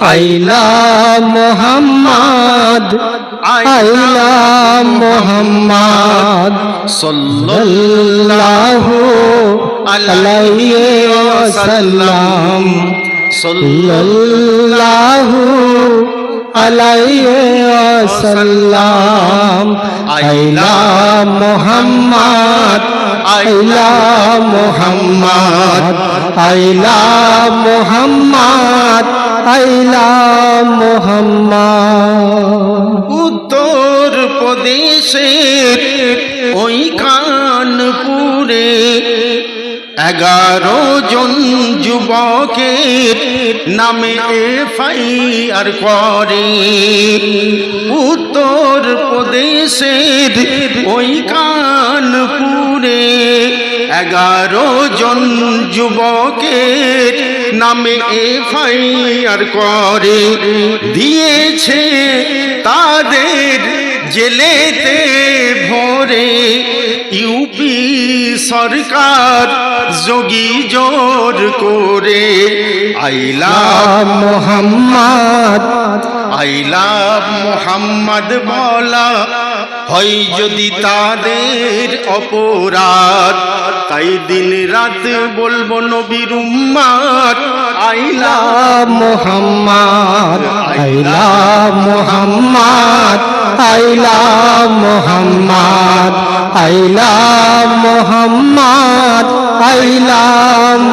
আইলা মোহাম্মদ আইলা মোহাম্মদ সাল্লাল্লাহু আলাইহি ওয়াসাল্লাম, সাল্লাল্লাহু আলাইহি ওয়াসাল্লাম, আইলা মোহাম্মদ আইলা মোহাম্মদ আইলা মোহাম্মদ আইলা মোহাম্মদ। উত্তর প্রদেশের ওই কানপুরে এগারো জন যুবকের নামে এফআইআর করে। উত্তর প্রদেশের ওই কানপুরে এগারো জন যুবকের নামে এফআইআর করে। দিয়েছে তাদের জেলেতে ভরে। ইউপি সরকার যোগী জোর করে। আইলা মোহাম্মদ আইলা মোহাম্মদ বলা হয় যদি তাদের অপরাধ, তাই দিন রাত বলব নবীর উম্মাদ, আইলা মোহাম্মদ আইলা মোহাম্মদ আইলা মোহাম্মদ আইলা মোহাম্মদ আইলা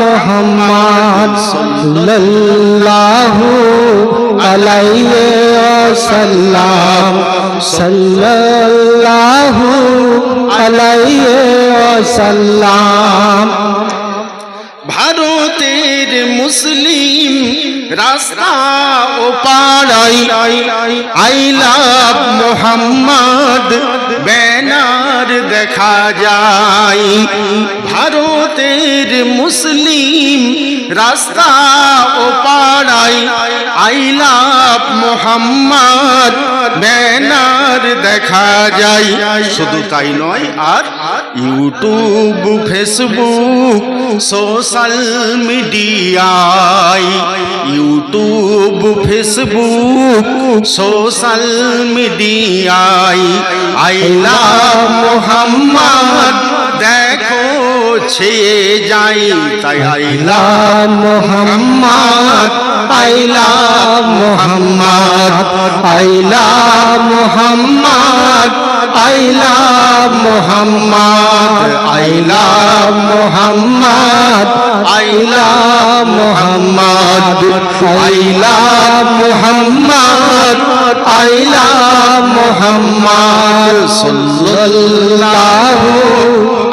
মোহাম্মদ, সাল্লাল্লাহু আলাইহি ওয়াসাল্লাম সাল্লাল্লাহু আলাইহি ওয়াসাল্লাম। ভারতের মুসলিম রাস্তা ও পাড়াই আইলা মোহাম্মদ ব্যানার দেখা যায়। ভারতের মুসলিম রাস্তা ও পাড়াই আইলা মোহাম্মদ, ব্যানার দেখা যায়। শুধু তাই নয়, আর ইউটিউব, ফেসবুক, সোশ্যাল মিডিয়ায় ইউটিউব, ফেসবুক, সোশ্যাল মিডিয়ায় আইলা মোহাম্মদ ছেয়ে যাই, তাই আইলা মোহাম্মদ আইলা মোহাম্মদ আইলা মোহাম্মদ আইলা মোহাম্মদ আইলা মোহাম্মদ আইলা মোহাম্মদ আইলা মোহাম্মদ আইলা মোহাম্মদ, সাল্লাল্লাহু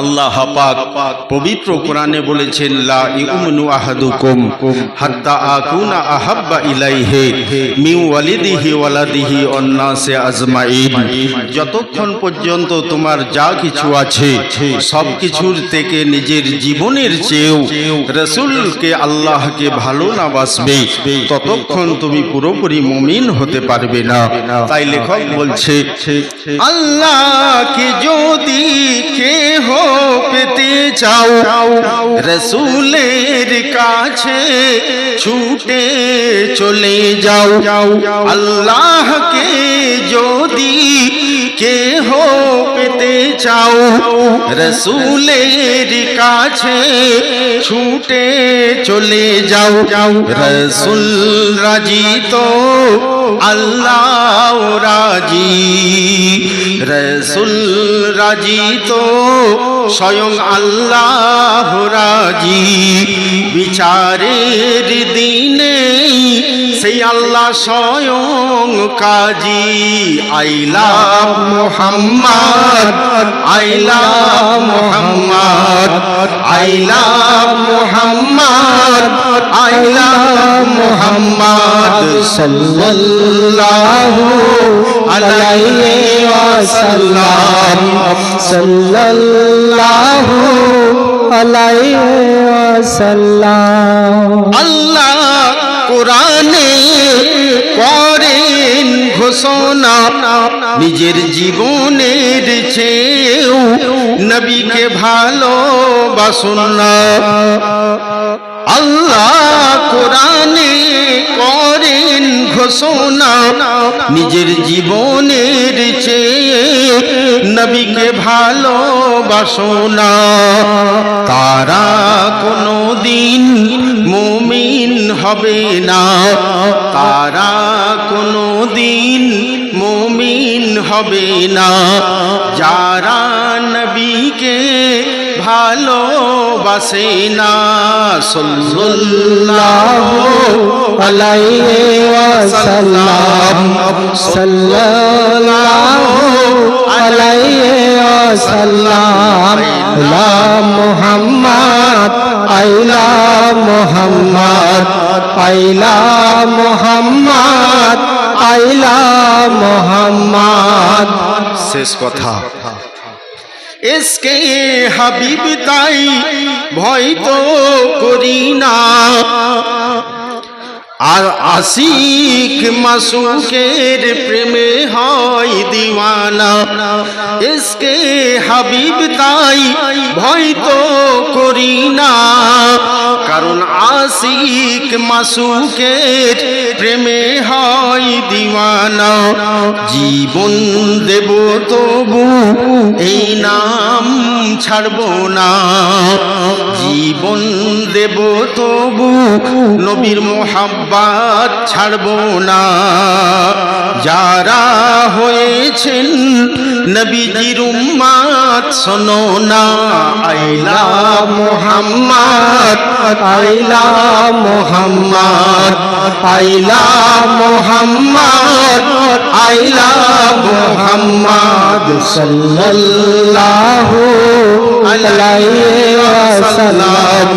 আল্লাহ পাক পবিত্র কোরআনে বলেছেন, লা ইউমিনু আহাদুকুম হাত্তা আকুনা আহাব্বা ইলাইহি মিন ওয়ালিদিহি ওয়ালাদিহি অন্নাসে আজমাইন। যতক্ষণ পর্যন্ত তোমার যা কিছু আছে, সব কিছুর থেকে নিজের জীবনের চেয়েও রসুলকে আল্লাহকে ভালো না বাসবে, ততক্ষণ তুমি পুরোপুরি মুমিন হতে পারবে না। তাই লেখক বলছে, আল্লাহকে যদি কেহ পেতে চাও রসুলের কাছে ছুটে চলে যাও। আল্লাহকে যদি কেহ পেতে চাও, রসুলের কাছে ছুটে চলে যাও। রসুল রাজি তো, আল্লাহ রাজি। রসুল রাজি তো স্বয়ং আল্লাহ রাজি। বিচারের দিনে সেই আল্লাহ স্বয়ং কাজী। আইলা মোহাম্মদ আইলা মোহাম্মদ আইলা মোহাম্মদ আইলা Mohammad. sallallahu alaihi wasallam sallallahu alaihi wasallam Allah কোরআনে করেন ঘোষণা নিজের জীবনের চেয়েও নবীকে ভালোবাসুন না ঘোষণা নিজের জীবনের চেয়ে নবীকে ভালোবাসনা। তারা কোনো দিন মুমিন হবে না। তারা কোনো দিন মুমিন হবে না। যারা ভালোবাসে না সাল্লাল্লাহু আলাইহি ওয়াসাল্লাম। সাল্লাল্লাহু আলাইহি ওয়াসাল্লাম। লা মুহাম্মদ আইলা মুহাম্মদ আইলা মুহাম্মদ আইলা মুহাম্মদ। শেষ কথা। এসকে হাবিব তাই ভয় তো করি না। আর আশিক মাসুকের প্রেমে হয় দিওয়ানা। এসকে হাবিব তাই ভয় তো করি না। কারণ আশিক মাসুকের প্রেমে হয় দিওয়ানা। জীবন দেব তবু এই নাম ছাড়ব না। জীবন দেব তবু নবীর মোহাব্বাত ছাড়ব না। যারা হয়েছেন নবীজির উম্মাত শোনো না। আইলা মোহাম্মদ আইলা মোহাম্মদ আইলা মোহাম্মদ আইলা মোহাম্মদ। সাল্লাল্লাহু আলাইহি ওয়াসাল্লাম,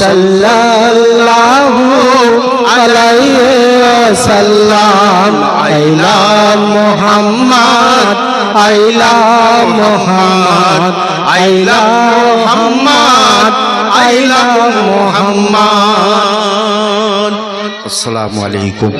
সাল্লাল্লাহু আলাইহি ওয়াসাল্লাম, আইলা মোহাম্মদ আইলা মোহাম্মদ আইলা মোহাম্মদ আইলা মোহাম্মদ। আসসালামু আলাইকুম।